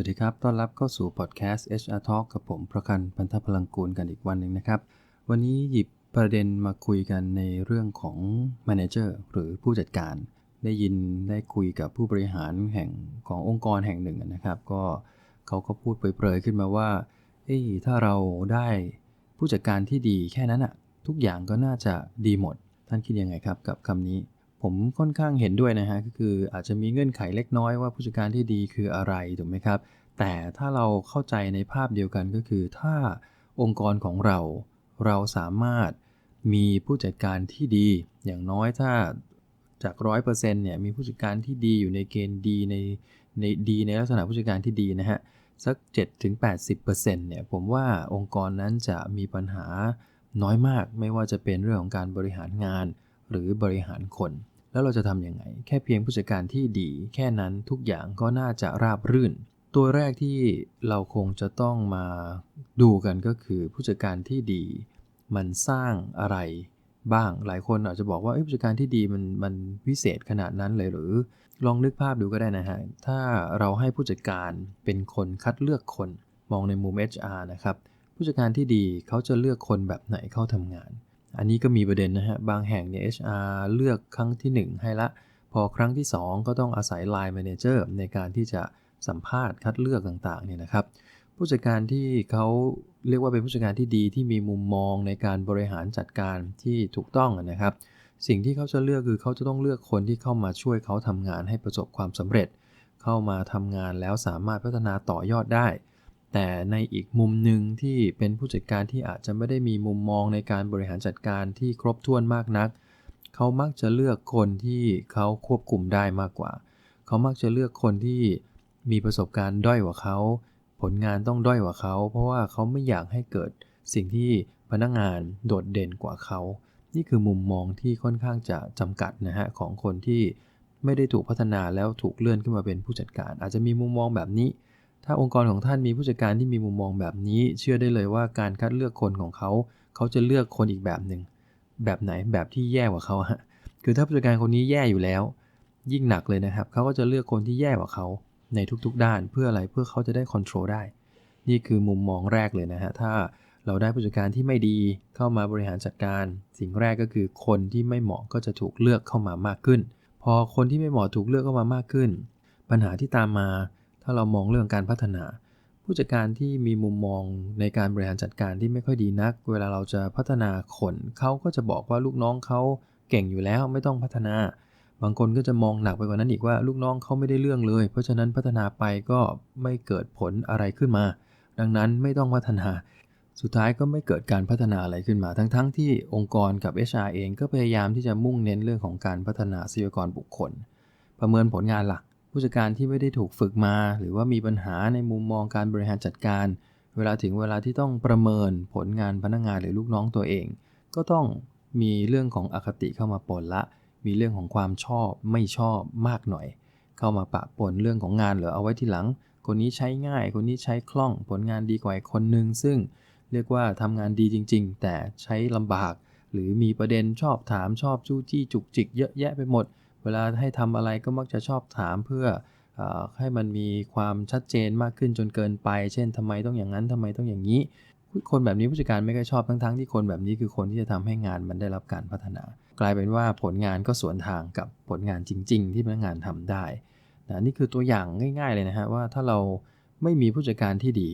วัสดีครับ ต้อนรับเข้าสู่พอดแคสต์ HR Talk กับผมประกันพันธพลังกูลกันอีกวันหนึ่งนะครับ วันนี้หยิบประเด็นมาคุยกันในเรื่องของ Manager หรือผู้จัดการ ได้ยินได้คุยกับผู้บริหารแห่งขององค์กรแห่งหนึ่งนะครับ ก็เขาก็พูดเปรยๆขึ้นมาว่าเอ้ถ้าเราได้ผู้จัดการที่ดีแค่นั้นอะทุกอย่างก็น่าจะดีหมด ท่านคิดยังไงครับกับคำนี้ ผมค่อนข้างเห็นด้วยนะฮะก็คืออาจจะมีเงื่อนไขเล็กน้อยว่าผู้จัดการที่ดีคืออะไรถูกไหมครับ แต่ถ้าเราเข้าใจในภาพเดียวกันก็คือ ถ้าองค์กรของเราเราสามารถมีผู้จัดการที่ดี อย่างน้อยถ้าจากร้อยเปอร์เซ็นต์เนี่ยมีผู้จัดการที่ดีอยู่ในเกณฑ์ดีในในดีในลักษณะผู้จัดการที่ดีนะฮะสัก 7-80%เนี่ยผมว่าองค์กรนั้นจะมีปัญหาน้อยมาก ไม่ว่าจะเป็นเรื่องของการบริหารงานหรือบริหารคน แล้วเราจะทำยังไง แค่เพียงผู้จัดการที่ดี แค่นั้นทุกอย่างก็น่าจะราบรื่น ตัวแรกที่เราคงจะต้องมาดูกันก็คือผู้จัดการที่ดี มันสร้างอะไรบ้าง หลายคนอาจจะบอกว่าผู้จัดการที่ดีมันมันวิเศษขนาดนั้นเลยหรือ ลองนึกภาพดูก็ได้นะฮะ ถ้าเราให้ผู้จัดการเป็นคนคัดเลือกคน มองในมุม HR นะครับ ผู้จัดการที่ดีเขาจะเลือกคนแบบไหนเข้าทำงาน อันนี้ก็มีประเด็นนะฮะ บางแห่งเนี่ย HR เลือกครั้งที่ 1 ให้ละ พอครั้งที่ 2 ก็ต้องอาศัย Line Manager ในการที่จะสัมภาษณ์คัดเลือกต่างๆเนี่ยนะครับ ผู้จัดการที่เขาเรียกว่าเป็นผู้จัดการที่ดีที่มีมุมมองในการบริหารจัดการที่ถูกต้องนะครับ สิ่งที่เขาจะเลือกคือเขาจะต้องเลือกคนที่เข้ามาช่วยเขาทำงานให้ประสบความสำเร็จ เข้ามาทำงานแล้วสามารถพัฒนาต่อยอดได้ แต่ในอีกมุมหนึ่งที่เป็นผู้จัดการที่อาจจะไม่ได้มีมุมมองในการบริหารจัดการที่ครบถ้วนมากนัก เขามักจะเลือกคนที่เขาควบคุมได้มากกว่า เขามักจะเลือกคนที่มีประสบการณ์ด้อยกว่าเขา ผลงานต้องด้อยกว่าเขา เพราะว่าเขาไม่อยากให้เกิดสิ่งที่พนักงานโดดเด่นกว่าเขา นี่คือมุมมองที่ค่อนข้างจะจำกัดนะฮะของคนที่ไม่ได้ถูกพัฒนาแล้วถูกเลื่อนขึ้นมาเป็นผู้จัดการ อาจจะมีมุมมองแบบนี้ ถ้าองค์กรของท่านมีผู้จัดการที่มีมุมมองแบบนี้ เชื่อได้เลยว่าการคัดเลือกคนของเขา เขาจะเลือกคนอีกแบบหนึ่งแบบไหนแบบที่แย่กว่าเขาฮะคือถ้าผู้จัดการคนนี้แย่อยู่แล้ว ยิ่งหนักเลยนะครับเขาก็จะเลือกคนที่แย่กว่าเขาในทุกๆ ด้านเพื่ออะไรเพื่อเขาจะได้ควบคุมได้ นี่คือมุมมองแรกเลยนะฮะถ้าเราได้ผู้จัดการที่ไม่ดีเข้ามาบริหารจัดการ สิ่งแรกก็คือคนที่ไม่เหมาะก็จะถูกเลือกเข้ามามากขึ้น พอคนที่ไม่เหมาะถูกเลือกเข้ามามากขึ้น ปัญหาที่ตามมา ถ้าเรามองเรื่องการพัฒนา ผู้จัดการที่มีมุมมองในการบริหารจัดการที่ไม่ค่อยดีนัก เวลาเราจะพัฒนาคนเขาก็จะบอกว่าลูกน้องเขาเก่งอยู่แล้วไม่ต้องพัฒนา บางคนก็จะมองหนักไปกว่านั้นอีกว่าลูกน้องเขาไม่ได้เรื่องเลย เพราะฉะนั้นพัฒนาไปก็ไม่เกิดผลอะไรขึ้นมา ดังนั้นไม่ต้องพัฒนาสุดท้ายก็ไม่เกิดการพัฒนาอะไรขึ้นมา ทั้งๆทที่องค์กรกับ HR เองก็พยายามที่จะมุ่งเน้นเรื่องของการพัฒนาทรัพยากรบุคคล ประเมินผลงานหลัก ผู้จัดการที่ไม่ได้ถูกฝึกมา หรือว่ามีปัญหาในมุมมองการบริหารจัดการ เวลาถึงเวลาที่ต้องประเมินผลงานพนักงานหรือลูกน้องตัวเอง ก็ต้องมีเรื่องของอคติเข้ามาปนละ มีเรื่องของความชอบไม่ชอบมากหน่อย เข้ามาปะปนเรื่องของงานเหรือเอาไว้ทีหลัง คนนี้ใช้ง่าย คนนี้ใช้คล่องผลงานดีกว่าคนหนึ่งซึ่งเรียกว่าทำงานดีจริง ๆ แต่ใช้ลำบาก หรือมีประเด็นชอบถามชอบจู้จี้จุกจิกเยอะแยะไปหมด วลาให้ทำอะไรก็มักจะชอบถามเพื่ออให้มันมีความชัดเจนมากขึ้นจนเกินไป เช่นทำไมต้องอย่างนั้นทำไมต้องอย่างนี้ คนแบบนี้ผู้จัดการไม่ค่อยชอบทั้งๆที่คนแบบนี้คือคนที่จะทำให้งานมันได้รับการพัฒนา กลายเป็นว่าผลงานก็สวนทางกับผลงานจริง ๆ ที่พนักงานทำได้นะนี่คือตัวอย่างง่าย ๆเลยนะฮะว่าถ้าเราไม่มีผู้จัดการที่ดี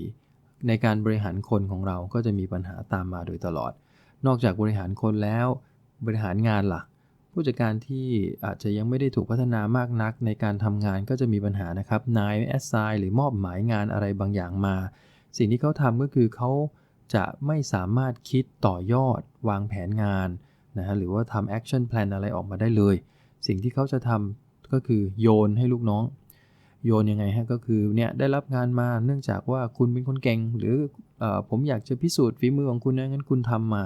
ในการบริหารคนของเราก็จะมีปัญหาตามมาโดยตลอด นอกจากบริหารคนแล้ว บริหารงานล่ะ ผู้จัดการที่อาจจะยังไม่ได้ถูกพัฒนามากนักในการทำงานก็จะมีปัญหานะครับนายแอสไซน์หรือมอบหมายงานอะไรบางอย่างมา สิ่งที่เขาทำก็คือเขาจะไม่สามารถคิดต่อยอด วางแผนงานนะฮะหรือว่าทำแอคชั่นแพลนอะไรออกมาได้เลย สิ่งที่เขาจะทำก็คือโยนให้ลูกน้อง โยนยังไงฮะก็คือเนี่ยได้รับงานมาเนื่องจากว่าคุณเป็นคนเก่ง หรืออผมอยากจะพิสูจน์ฝีมือของคุณนะงั้นคุณทำมา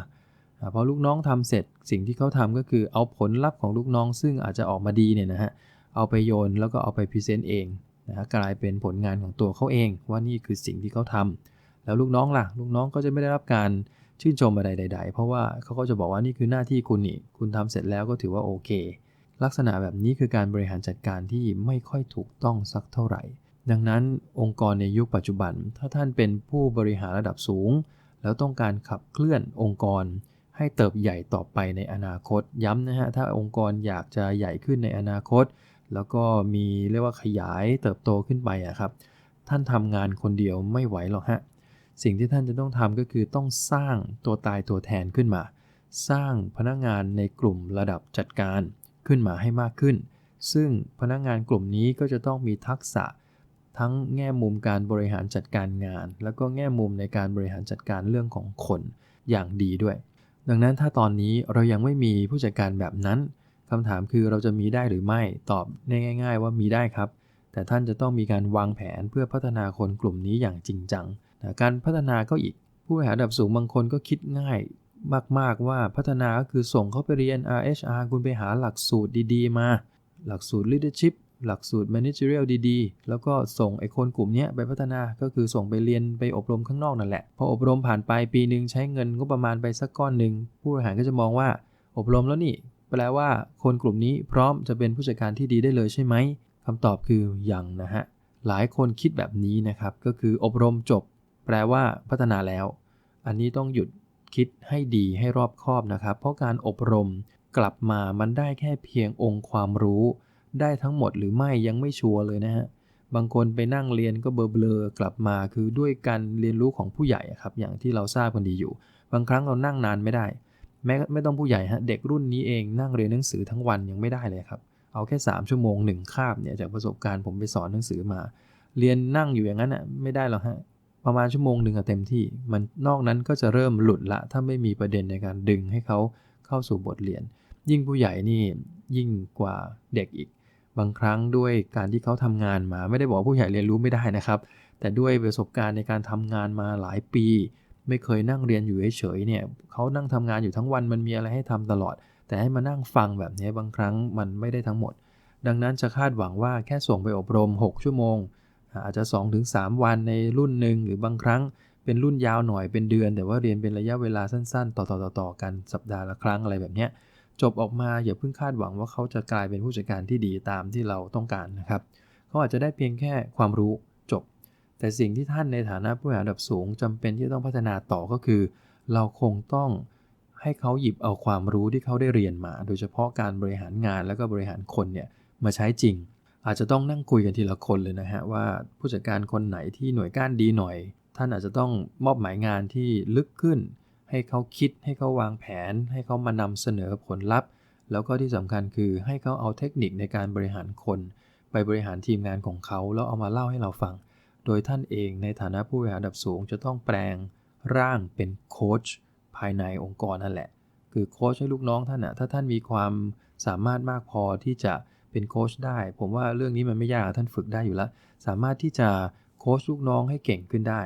พอลูกน้องทำเสร็จสิ่งที่เขาทำก็คือเอาผลลัพธ์ของลูกน้องซึ่งอาจจะออกมาดีเนี่ยนะฮะเอาไปโยนแล้วก็เอาไปพรีเซนต์เองนะฮะกลายเป็นผลงานของตัวเขาเอง ว่านี่คือสิ่งที่เขาทำแล้วลูกน้องล่ะ ลูกน้องก็จะไม่ได้รับการชื่นชมอะไรใด ๆ เพราะว่าเขาก็จะบอกว่านี่คือหน้าที่คุณนี่คุณทำเสร็จแล้วก็ถือว่าโอเค ลักษณะแบบนี้คือการบริหารจัดการที่ไม่ค่อยถูกต้องสักเท่าไหร่ ดังนั้นองค์กรในยุคปัจจุบัน ถ้าท่านเป็นผู้บริหารระดับสูง แล้วต้องการขับเคลื่อนองค์กร ให้เติบใหญ่ต่อไปในอนาคต ย้ำนะฮะถ้าองค์กรอยากจะใหญ่ขึ้นในอนาคต แล้วก็มีเรียกว่าขยายเติบโตขึ้นไปอะครับ ท่านทำงานคนเดียวไม่ไหวหรอกฮะสิ่งที่ท่านจะต้องทำก็คือต้องสร้างตัวตายตัวแทนขึ้นมา สร้างพนักงานในกลุ่มระดับจัดการขึ้นมาให้มากขึ้น ซึ่งพนักงานกลุ่มนี้ก็จะต้องมีทักษะทั้งแง่มุมการบริหารจัดการงาน แล้วก็แง่มุมในการบริหารจัดการเรื่องของคนอย่างดีด้วย ดังนั้นถ้าตอนนี้เรายังไม่มีผู้จัดการแบบนั้นคำถามคือเราจะมีได้หรือไม่ตอบง่าย ๆ ว่ามีได้ครับ แต่ท่านจะต้องมีการวางแผนเพื่อพัฒนาคนกลุ่มนี้อย่างจริงจังการพัฒนาก็อีก ผู้บริหารระดับสูงบางคนก็คิดง่ายมาก ๆ ว่าพัฒนาก็คือส่งเขาไปเรียน RHR คุณไปหาหลักสูตรดี ๆ มา หลักสูตร leadership หลักสูตร managerial ดีๆ แล้วก็ส่งไอ้คนกลุ่มนี้ไปพัฒนาก็คือส่งไปเรียนไปอบรมข้างนอกนั่นแหละ พออบรมผ่านไปปีหนึ่งใช้เงินก็ประมาณไปสักก้อนหนึ่งผู้บริหารก็จะมองว่า อบรมแล้วนี่ แปลว่าคนกลุ่มนี้พร้อมจะเป็นผู้จัดการที่ดีได้เลยใช่ไหมคำตอบคือยังนะฮะหลายคนคิดแบบนี้นะครับก็คืออบรมจบ แปลว่าพัฒนาแล้ว อันนี้ต้องหยุดคิดให้ดีให้รอบคอบนะครับ เพราะการอบรมกลับมามันได้แค่เพียงองค์ความรู้ ได้ทั้งหมดหรือไม่ยังไม่ชัวร์เลยนะฮะบางคนไปนั่งเรียนก็เบลอๆกลับมา คือด้วยการเรียนรู้ของผู้ใหญ่ครับอย่างที่เราทราบกันดีอยู่ บางครั้งเรานั่งนานไม่ได้แม้ไม่ต้องผู้ใหญ่ฮะเด็กรุ่นนี้เองนั่งเรียนหนังสือทั้งวันยังไม่ได้เลยครับเอาแค่ 3 ชั่วโมงหนึ่งคาบเนี่ยจากประสบการณ์ผมไปสอนหนังสือมา เรียนนั่งอยู่อย่างนั้นอะไม่ได้หรอกฮะประมาณชั่วโมงหนึ่งอะเต็มที่ มันนอกนั้นก็จะเริ่มหลุดละ ถ้าไม่มีประเด็นในการดึงให้เขาเข้าสู่บทเรียน ยิ่งผู้ใหญ่นี่ยิ่งกว่าเด็กอีก บางครั้งด้วยการที่เขาทำงานมาไม่ได้บอกผู้ใหญ่เรียนรู้ไม่ได้นะครับ แต่ด้วยประสบการณ์ในการทำงานมาหลายปี ไม่เคยนั่งเรียนอยู่เฉยๆเนี่ยเขานั่งทำงานอยู่ทั้งวันมันมีอะไรให้ทำตลอด แต่ให้มานั่งฟังแบบนี้บางครั้งมันไม่ได้ทั้งหมด ดังนั้นจะคาดหวังว่าแค่ส่งไปอบรม 6 ชั่วโมง อาจจะ 2-3 วันในรุ่นหนึ่งหรือบางครั้งเป็นรุ่นยาวหน่อยเป็นเดือน แต่ว่าเรียนเป็นระยะเวลาสั้นๆ ต่อๆๆกันสัปดาห์ละครั้งอะไรแบบนี้ จบออกมาอย่าเพิ่งคาดหวังว่าเขาจะกลายเป็นผู้จัดการที่ดีตามที่เราต้องการนะครับ เขาอาจจะได้เพียงแค่ความรู้จบ แต่สิ่งที่ท่านในฐานะผู้บริหารระดับสูงจำเป็นที่ต้องพัฒนาต่อก็คือ เราคงต้องให้เขาหยิบเอาความรู้ที่เขาได้เรียนมา โดยเฉพาะการบริหารงานแล้วก็บริหารคนเนี่ยมาใช้จริง อาจจะต้องนั่งคุยกันทีละคนเลยนะฮะว่าผู้จัดการคนไหนที่หน่วยก้านดีหน่อย ท่านอาจจะต้องมอบหมายงานที่ลึกขึ้น ให้เขาคิดให้เขาวางแผน ให้เขามานำเสนอผลลัพธ์ แล้วก็ที่สำคัญคือให้เขาเอาเทคนิคในการบริหารคน ไปบริหารทีมงานของเขาแล้วเอามาเล่าให้เราฟัง โดยท่านเองในฐานะผู้บริหารระดับสูง จะต้องแปลงร่างเป็นโค้ชภายในองค์กรนั่นแหละ คือโค้ชให้ลูกน้องท่านอะถ้าท่านมีความสามารถมากพอที่จะเป็นโค้ชได้ ผมว่าเรื่องนี้มันไม่ยากท่านฝึกได้อยู่แล้ว สามารถที่จะโค้ชลูกน้องให้เก่งขึ้นได้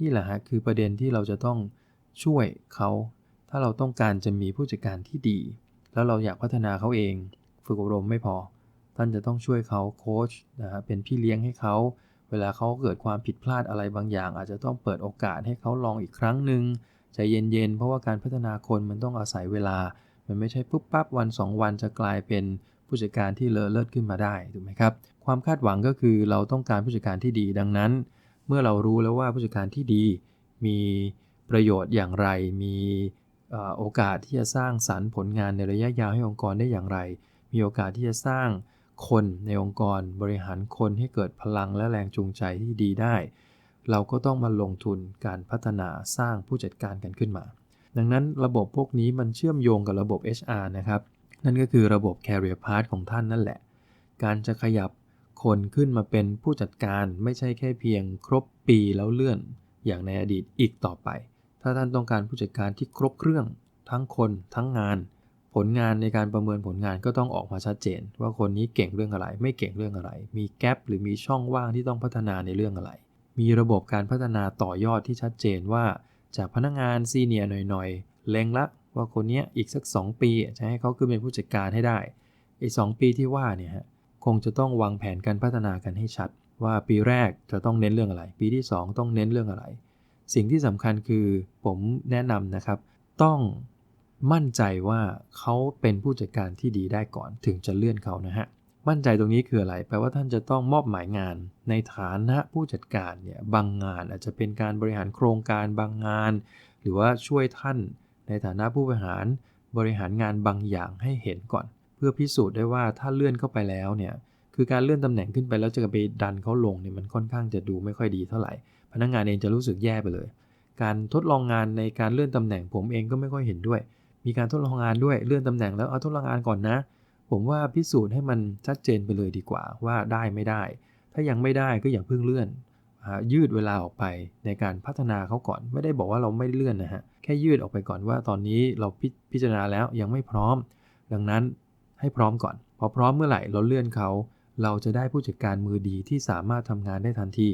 นี่แหละฮะคือประเด็นที่เราจะต้อง ช่วยเขาถ้าเราต้องการจะมีผู้จัดการที่ดี แล้วเราอยากพัฒนาเขาเอง ฝึกอบรมไม่พอ ท่านจะต้องช่วยเขาโค้ชนะฮะเป็นพี่เลี้ยงให้เขา เวลาเขาเกิดความผิดพลาดอะไรบางอย่าง อาจจะต้องเปิดโอกาสให้เขาลองอีกครั้งหนึ่งใจเย็นๆ เพราะว่าการพัฒนาคนมันต้องอาศัยเวลา มันไม่ใช่ปุ๊บปั๊บวัน 2 วันจะกลายเป็นผู้จัดการที่เลอเลิศขึ้นมาได้ถูกไหมครับ ความคาดหวังก็คือเราต้องการผู้จัดการที่ดีดังนั้น เมื่อเรารู้แล้วว่าผู้จัดการที่ดีมี ประโยชน์อย่างไร มีโอกาสที่จะสร้างสรรค์ผลงานในระยะยาวให้องค์กรได้อย่างไร มีโอกาสที่จะสร้างคนในองค์กรบริหารคนให้เกิดพลังและแรงจูงใจที่ดีได้ เราก็ต้องมาลงทุนการพัฒนาสร้างผู้จัดการกันขึ้นมา ดังนั้นระบบพวกนี้มันเชื่อมโยงกับระบบ HR นะครับ นั่นก็คือระบบ Career Path ของท่านนั่นแหละ การจะขยับคนขึ้นมาเป็นผู้จัดการไม่ใช่แค่เพียงครบปีแล้วเลื่อนอย่างในอดีตอีกต่อไป ถ้าท่านต้องการผู้จัดการที่ครบเครื่อง ทั้งคนทั้งงาน ผลงานในการประเมินผลงานก็ต้องออกมาชัดเจน ว่าคนนี้เก่งเรื่องอะไร ไม่เก่งเรื่องอะไร มีแกลบหรือมีช่องว่างที่ต้องพัฒนาในเรื่องอะไร มีระบบการพัฒนาต่อยอดที่ชัดเจนว่า จากพนักงานซีเนียหน่อยๆเล็งละว่าคนนี้อีกสัก 2 ปีจะให้เขาขึ้นเป็นผู้จัดการให้ได้ไอ้สปีที่ว่าเนี่ยฮะคงจะต้องวางแผนการพัฒนากันให้ชัด ว่าปีแรกจะต้องเน้นเรื่องอะไร ปีที่ 2 ต้องเน้นเรื่องอะไร สิ่งที่สำคัญคือผมแนะนำนะครับ ต้องมั่นใจว่าเขาเป็นผู้จัดการที่ดีได้ก่อนถึงจะเลื่อนเขานะฮะมั่นใจตรงนี้คืออะไร แปลว่าท่านจะต้องมอบหมายงาน ในฐานะผู้จัดการเนี่ยบางงานอาจจะเป็นการบริหารโครงการบางงาน หรือว่าช่วยท่านในฐานะผู้บริหารบริหารงานบางอย่างให้เห็นก่อน เพื่อพิสูจน์ได้ว่าถ้าเลื่อนเข้าไปแล้วเนี่ยคือการเลื่อนตำแหน่งขึ้นไปแล้วจะไปดันเขาลงเนี่ยมันค่อนข้างจะดูไม่ค่อยดีเท่าไหร่ พนักงานเองจะรู้สึกแย่ไปเลย การทดลองงานในการเลื่อนตำแหน่งผมเองก็ไม่ค่อยเห็นด้วย มีการทดลองงานด้วยเลื่อนตำแหน่งแล้วเอาทดลองงานก่อนนะ ผมว่าพิสูจน์ให้มันชัดเจนไปเลยดีกว่าว่าได้ไม่ได้ ถ้ายังไม่ได้ก็อย่าเพิ่งเลื่อนยืดเวลาออกไปในการพัฒนาเขาก่อน ไม่ได้บอกว่าเราไม่เลื่อนนะฮะแค่ยืดออกไปก่อนว่าตอนนี้เราพพิจารณาแล้วยังไม่พร้อม ดังนั้นให้พร้อมก่อน พอพร้อมเมื่อไหร่เราเลื่อนเขา เราจะได้ผู้จัดการมือดีที่สามารถทำงานได้ทันที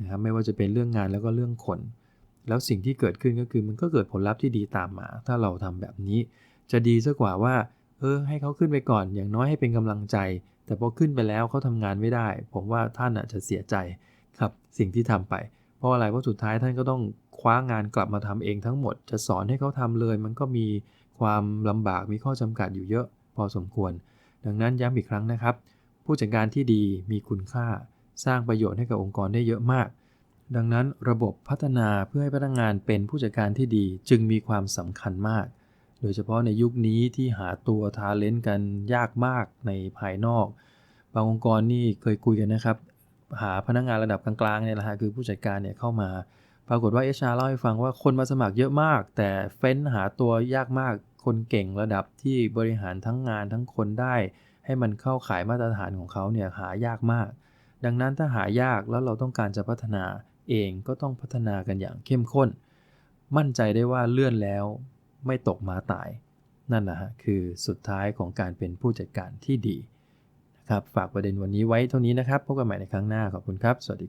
นะครับไม่ว่าจะเป็นเรื่องงานแล้วก็เรื่องคน แล้วสิ่งที่เกิดขึ้นก็คือมันก็เกิดผลลัพธ์ที่ดีตามมา ถ้าเราทำแบบนี้ จะดีซะกว่าว่าเออให้เขาขึ้นไปก่อน อย่างน้อยให้เป็นกำลังใจ แต่พอขึ้นไปแล้วเขาทำงานไม่ได้ ผมว่าท่านอาจจะเสียใจครับสิ่งที่ทำไป เพราะอะไรเพราะสุดท้ายท่านก็ต้องคว้างานกลับมาทำเองทั้งหมด จะสอนให้เขาทำเลย มันก็มีความลำบากมีข้อจำกัดอยู่เยอะ พอสมควร ดังนั้นย้ำอีกครั้งนะครับ ผู้จัดการที่ดีมีคุณค่า สร้างประโยชน์ให้กับองค์กรได้เยอะมาก ดังนั้นระบบพัฒนาเพื่อให้พนักงงานเป็นผู้จัดการที่ดีจึงมีความสำคัญมาก โดยเฉพาะในยุคนี้ที่หาตัวทาเลนต์กันยากมากในภายนอก บางองค์กรนี่เคยคุยกันนะครับ หาพนักงงานระดับกลางๆเนี่ยแหละฮะคือผู้จัดการเนี่ยเข้ามา ปรากฏว่าเอชาเล่าให้ฟังว่าคนมาสมัครเยอะมาก แต่เฟ้นหาตัวยากมากคนเก่งระดับที่บริหารทั้งงานทั้งคนได้ ให้มันเข้าขายมาตรฐานของเขาเนี่ยหายากมาก ดังนั้นถ้าหายากแล้วเราต้องการจะพัฒนาเองก็ต้องพัฒนากันอย่างเข้มข้น มั่นใจได้ว่าเลื่อนแล้วไม่ตกมาตาย นั่นแหละฮะคือสุดท้ายของการเป็นผู้จัดการที่ดีนะครับฝากประเด็นวันนี้ไว้เท่านี้นะครับพบกันใหม่ในครั้งหน้าขอบคุณครับ สวัสดี